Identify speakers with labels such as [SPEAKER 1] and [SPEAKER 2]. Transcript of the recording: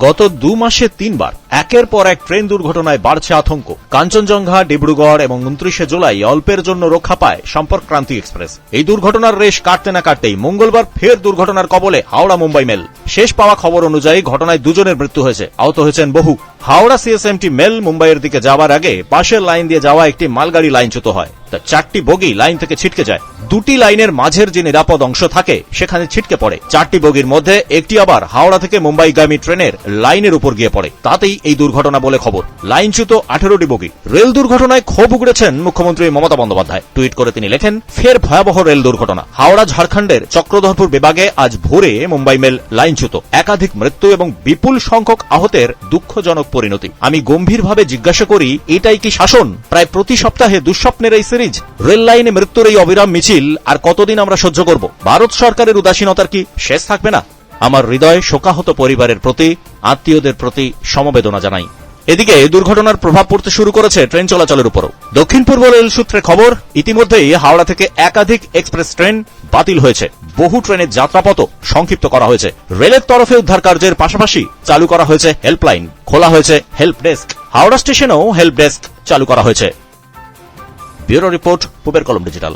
[SPEAKER 1] গত দু মাসে তিনবার। একের পর এক ট্রেন দুর্ঘটনায় বাড়ছে আতঙ্ক। কাঞ্চনজঙ্ঘা, ডিব্রুগড় এবং উনত্রিশে জুলাই অল্পের জন্য রক্ষা পায় সম্পর্ক ক্রান্তি এক্সপ্রেস। এই দুর্ঘটনার রেশ কাটতে না কাটতেই মঙ্গলবার ফের দুর্ঘটনার কবলে হাওড়া মুম্বাই মেল। শেষ পাওয়া খবর অনুযায়ী ঘটনায় দুজনের মৃত্যু হয়েছে। আহত হয়েছেন বহু। হাওড়া সিএসএমটি মেল মুম্বাইয়ের দিকে যাওয়ার আগে পাশের লাইন দিয়ে যাওয়া একটি মালগাড়ি লাইনচ্যুত হয়। তা চারটি বগি লাইন থেকে ছিটকে যায়। দুটি লাইনের মাঝের যে নিরাপদ অংশ থাকে, সেখানে ছিটকে পড়ে। চারটি বগির মধ্যে একটি আবার হাওড়া থেকে মুম্বাইগামী ট্রেনের লাইনের উপর গিয়ে পড়ে। তাতেই এই দুর্ঘটনা বলে খবর। লাইনচ্যুত আঠেরোটি বগি। রেল দুর্ঘটনায় ক্ষোভ উগড়েছেন মুখ্যমন্ত্রী মমতা বন্দ্যোপাধ্যায়। টুইট করে তিনি লেখেন, ফের ভয়াবহ রেল দুর্ঘটনা। হাওড়া ঝাড়খণ্ডের চক্রধরপুর বিভাগে আজ ভোরে মুম্বাই মেল লাইনচ্যুত। একাধিক মৃত্যু এবং বিপুল সংখ্যক আহতের দুঃখজনক পরিণতি। আমি গম্ভীরভাবে জিজ্ঞাসা করি, এটাই কি শাসন? প্রায় প্রতি সপ্তাহে দুঃস্বপ্নের এই সিরিজ। রেল লাইনে মৃত্যুর এই অবিরাম মিছিল আর কতদিন আমরা সহ্য করব? ভারত সরকারের উদাসীনতার কি শেষ থাকবে না? আমার হৃদয় শোকাহত পরিবারের প্রতি, আত্মীয়দের প্রতি সমবেদনা জানাই। এদিকে এই দুর্ঘটনার প্রভাব পড়তে শুরু করেছে ট্রেন চলাচলের উপরও। দক্ষিণ পূর্ব রেল সূত্রে খবর, ইতিমধ্যেই হাওড়া থেকে একাধিক এক্সপ্রেস ট্রেন বাতিল হয়েছে। বহু ট্রেনের যাত্রাপথ সংক্ষিপ্ত করা হয়েছে। রেলের তরফে উদ্ধার কার্যের পাশাপাশি চালু করা হয়েছে হেল্পলাইন, খোলা হয়েছে হেল্প ডেস্ক। হাওড়া স্টেশনেও হেল্প ডেস্ক চালু করা হয়েছে। ব্যুরো রিপোর্ট, পুবের কলম ডিজিটাল।